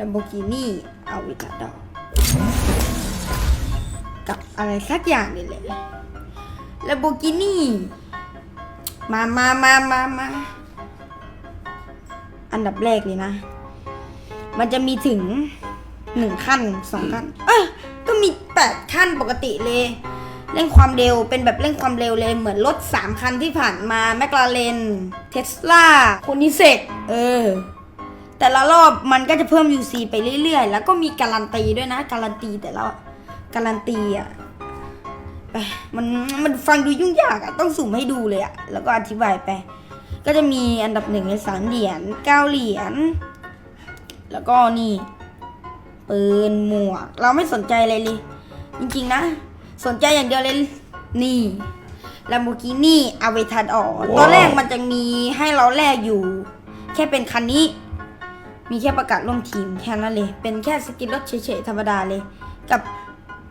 ลัมโบกินี่อาวิตาดอกับอะไรสักอย่างนี่แหละลัมโบกินี่มามามามามาอันดับแรกเลยนะ มันจะมีถึงหนึ่งขั้นสองขั้น เอ้ยก็มีแปดขั้นปกติเลย เร่งความเร็วเป็นแบบเร่งความเร็วเลย เหมือนรถสามคันที่ผ่านมาแมคลาเรนเทสลาโคนิเซกเออ แต่ละรอบมันก็จะเพิ่ม UC ไปเรื่อยๆ แล้วก็มีการันตีด้วยนะ การันตีแต่ละการันตีอะไปมันมันฟังดูยุ่งยากอะต้องสุ่มให้ดูเลยอะแล้วก็อธิบายไป ก็จะมีอันดับหนึ่งในสามเหรียญเก้าเหรียญแล้วก็นี่ปืนหมวก เราไม่สนใจอะไรเลยจริงๆนะ สนใจอย่างเดียวเลยนี่ Lamborghini Aventador ตอนแรกมันจะมีให้เราแลกอยู่ แค่เป็นคันนี้ มีแค่ประกาศร่วมทีมแค่นั้นเลย เป็นแค่สกินรถเฉยๆธรรมดาเลย กับ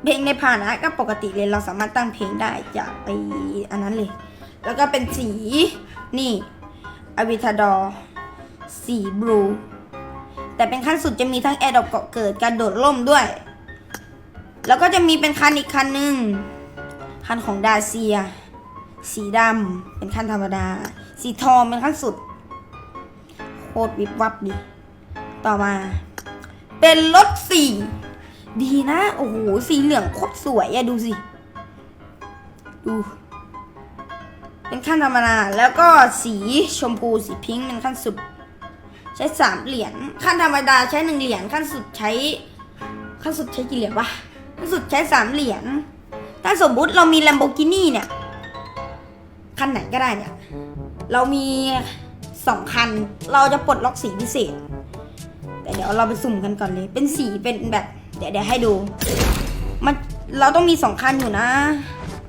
เพลงในผ่านะก็ปกติเลยเราสามารถตั้งเพลงได้จากไปอันนั้นเลย แล้วก็เป็นสีนี่อวิทาดอสีบลูแต่เป็นขั้นสุดจะมีทั้งแอร์ดรอปเกาะเกิดการโดดร่มด้วย แล้วก็จะมีเป็นคันอีกคันหนึ่งคันของดาเซีย สีดำเป็นขั้นธรรมดา สีทองเป็นขั้นสุด โคตรวิบวับดี ต่อมา เป็นรถสีดีนะ โอ้โห สีเหลืองโคตรสวยอะดูสิ ดู เป็นขั้นธรรมดาแล้วก็สีชมพูสีพิงค์เป็นขั้นสุด ใช้สามเหรียญขั้นธรรมดาใช้หนึ่งเหรียญขั้นสุดใช้ ขั้นสุดใช้กี่เหรียญวะขั้นสุดใช้สามเหรียญถ้าสมมุติเรามี Lamborghini เนี่ยคันไหนก็ได้เนี่ย เรามีสองคัน เราจะปลดล็อกสีพิเศษ เดี๋ยวเราไปสุ่มกันก่อนเลย เป็นสีเป็นแบบ เดี๋ยวเดี๋ยวให้ดู มันเราต้องมีสองคันอยู่นะ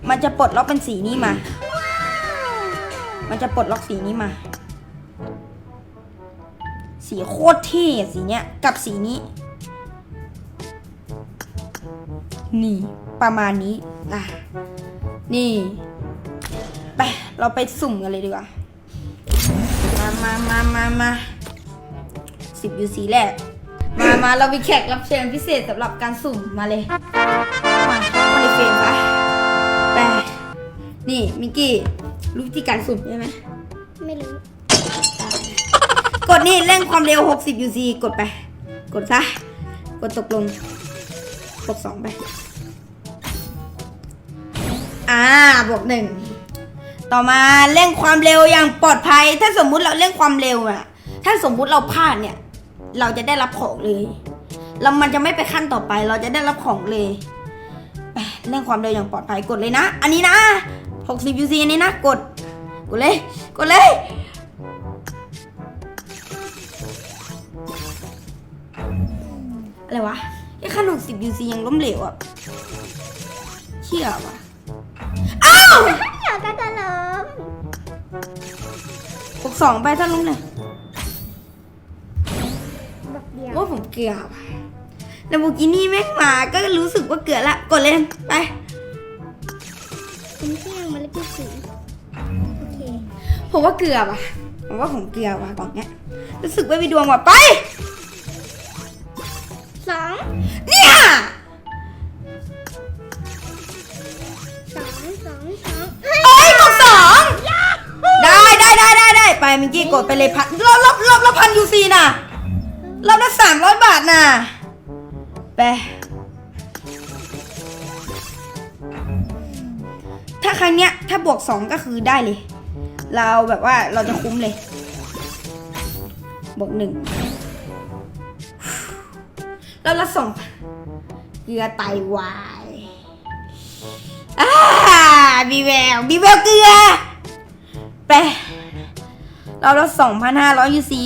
มันจะปลดล็อกเป็นสีนี้มา มันจะปลดล็อกสีนี้มา สีโคตรเท่สีเนี้ยกับสีนี้ นี่ประมาณนี้อะนี่ไปเราไปสุ่มกันเลยดีกว่า มามามามามา สิบยูซีแรก มามาเรามีแขกรับเชิญพิเศษสำหรับการสุ่มมาเลย มาเข้ามาในเฟรมปะไปนี่มิกกี้รู้วิธีการสุ่มใช่ไหมไม่รู้ กดนี่เร่งความเร็ว 60 UC กดไป กดซะ กดตกลง กดสองไป อ่า บวกหนึ่ง ต่อมาเร่งความเร็วอย่างปลอดภัย ถ้าสมมุติเราเร่งความเร็วอะถ้าสมมุติเราพลาดเนี่ย เราจะได้รับของเลยแล้วมันจะไม่ไปขั้นต่อไป เราจะได้รับของเลยไปเร่งความเร็วอย่างปลอดภัยกดเลยนะ อันนี้นะ 60 UC อันนี้นะ กด กดเลย กดเลย อะไรวะไอ้ขนมสิบยูซียังล้มเหลวอะเชี่ยวะอ้าวอยากกันจะล้มหกสองไปถ้าล้มเลย เดียวว่าผมเกลือว่ะแล้วโมกินี่แม่งมาก็รู้สึกว่าเกลือละกดเลยไปคุณเที่ยงมาเล็กที่สี่โอเคผมว่าเกลือว่ะผมว่าผมเกลือว่ะกล่องเนี้ยรู้สึกว่ามีดวงว่ะไปสองเนี่ยสองสองสองเอ้ยกดสองได้ได้ได้ได้ได้ไปมิงกี้กดไปเลยพันรอบรอบรอบรอบพันยูซีน่ะ เรอบละสามร้อยบาทน่ะไปถ้าครั้งเนี้ย ถ้าบวกสองก็คือได้เลย เราแบบว่าเราจะคุ้มเลย บวกหนึ่งเรอบละสองเกลือไตวายอ่าบีแววบีแววเกลือไปเรอบละสองพันห้าร้อยยูซี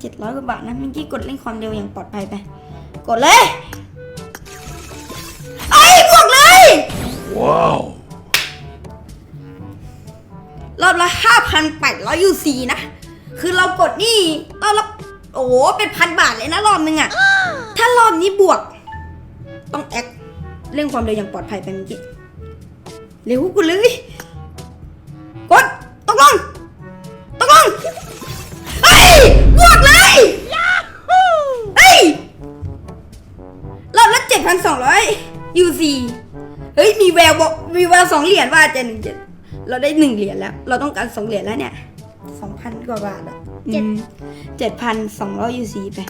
700กว่าบาทนะเมื่อกี้กดเล่นความเร็วอย่างปลอดภัยไป กดเลยไอ้บวกเลย ว้าว รอบละ5,800 UC นะ คือเรากดนี่รอบละโอ้เป็นพันบาทเลยนะรอบนึงอะถ้ารอบนี้บวก ต้องแอคเล่นความเร็วอย่างปลอดภัยไปเมื่อกี้เร็วกูเลย กดตกลงตกลง สี่เฮ้ยมีแววบอกมีแววสองเหรียญว่าเจ็ดหนึ่งเจ็ดเราได้หนึ่งเหรียญแล้ว เราต้องการสองเหรียญแล้วเนี่ยสองพันกว่าบาทอะเจ็ดพันสองร้อยยูซีไป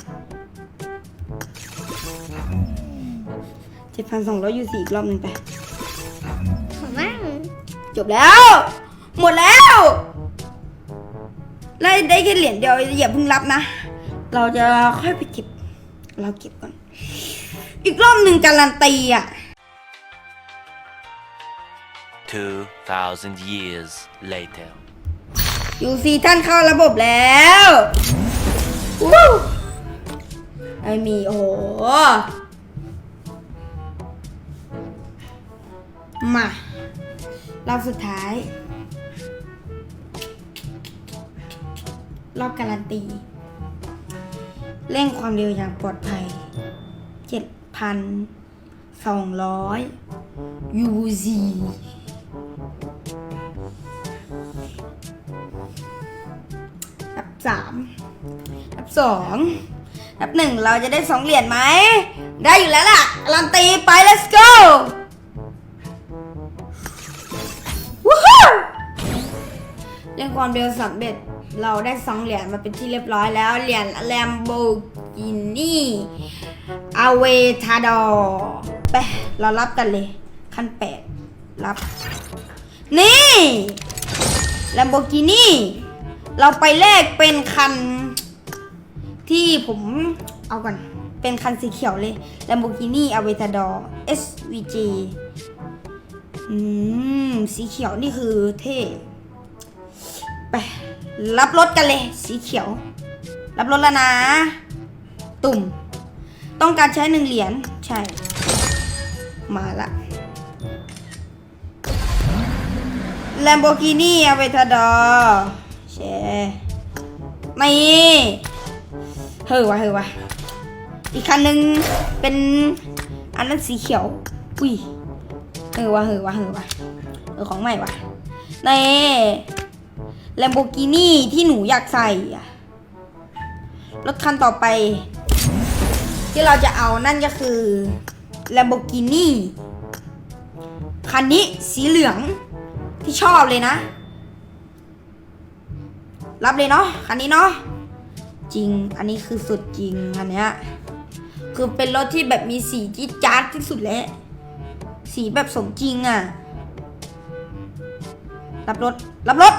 เจ็ดพันสองร้อยยูซีอีกรอบหนึ่งไปขอมั่งจบแล้ว หมดแล้วได้ได้แค่เหรียญเดียวอย่าเพิ่งรับนะ เราจะค่อยไปเก็บ เราเก็บก่อน อีกรอบหนึ่งการันตีอะ 2,000 years later. ยูซีท่านเข้าระบบแล้ววู้ไม่มีโอ้โหมา รอบสุดท้าย รอบการันตี เร่งความเร็วอย่างปลอดภัย 7,200 UZ อันดับสามอับสองอับหนึ่งเราจะได้สองเหรียญไหม ได้อยู่แล้วล่ะการันตีไป let's go วู้ฮู้เรื่องความเร็วสำเร็จเราได้สองเหรียญมาเป็นที่เรียบร้อยแล้ว เหรียญแลมโบกินี่ Lamborghini Aventador ไปเรารับกันเลย ขั้นแปดรับ นี่ Lamborghini เราไปแลกเป็นคัน ที่ผมเอาก่อน เป็นคันสีเขียวเลย Lamborghini Aventador SVJ อืม สีเขียวนี่คือเท่ไปรับรถกันเลย สีเขียว รับรถแล้วนะ ตุ่ม ต้องการใช้หนึ่งเหรียญใช่ มาละ Lamborghini Aventador แชร์ไม่เฮ้ยวะเฮ้ยวะอีกคันหนึ่งเป็นอันนั้นสีเขียว อุ้ยเฮ้ยวะเฮ้ยวะเฮ้ยวะเออของใหม่วะใน Lamborghini ที่หนูอยากใส่อะรถคันต่อไป ที่เราจะเอานั่นก็คือ Lamborghini คันนี้สีเหลืองที่ชอบเลยนะ รับเลยเนาะคันนี้เนาะจริงอันนี้คือสุดจริงอันเนี้ยคือเป็นรถที่แบบมีสีที่จ๊าดที่สุดแล้วสีแบบสมจริงอะ่ะ รับรถ รับรถ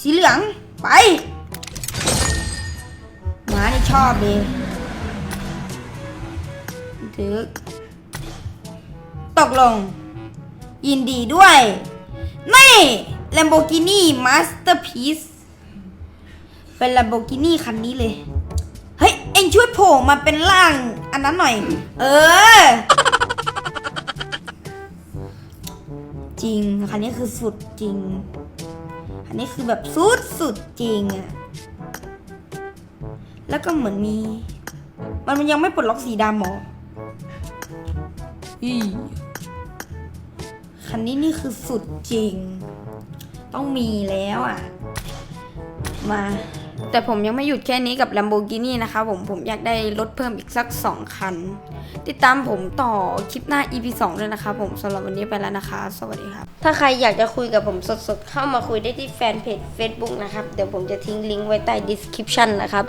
สีเหลือง ไปหมานี่ชอบเลย ถือตกลง ยินดีด้วย นี่ Lamborghini Masterpiece เป็น Lamborghini คันนี้เลย เฮ้ย เอ็งช่วยโผล่มาเป็นร่าง อันนั้นหน่อย เออ จริง คันนี้คือสุดจริงอันนี้คือแบบสุดสุดจริงอะแล้วก็เหมือนมี มันมันยังไม่ปลดล็อกสีดำหมอ อีคันนี้นี่คือสุดจริง ต้องมีแล้วอะ มา แต่ผมยังไม่หยุดแค่นี้กับ Lamborghini นะคะผมผมอยากได้รถเพิ่มอีกสัก 2 คัน ติดตามผมต่อคลิปหน้า EP 2 ด้วยนะคะผมสำหรับวันนี้ไปแล้วนะคะ สวัสดีครับ ถ้าใครอยากจะคุยกับผมสดๆ เข้ามาคุยได้ที่แฟนเพจ Facebook นะครับ เดี๋ยวผมจะทิ้งลิงก์ไว้ใต้ description นะครับ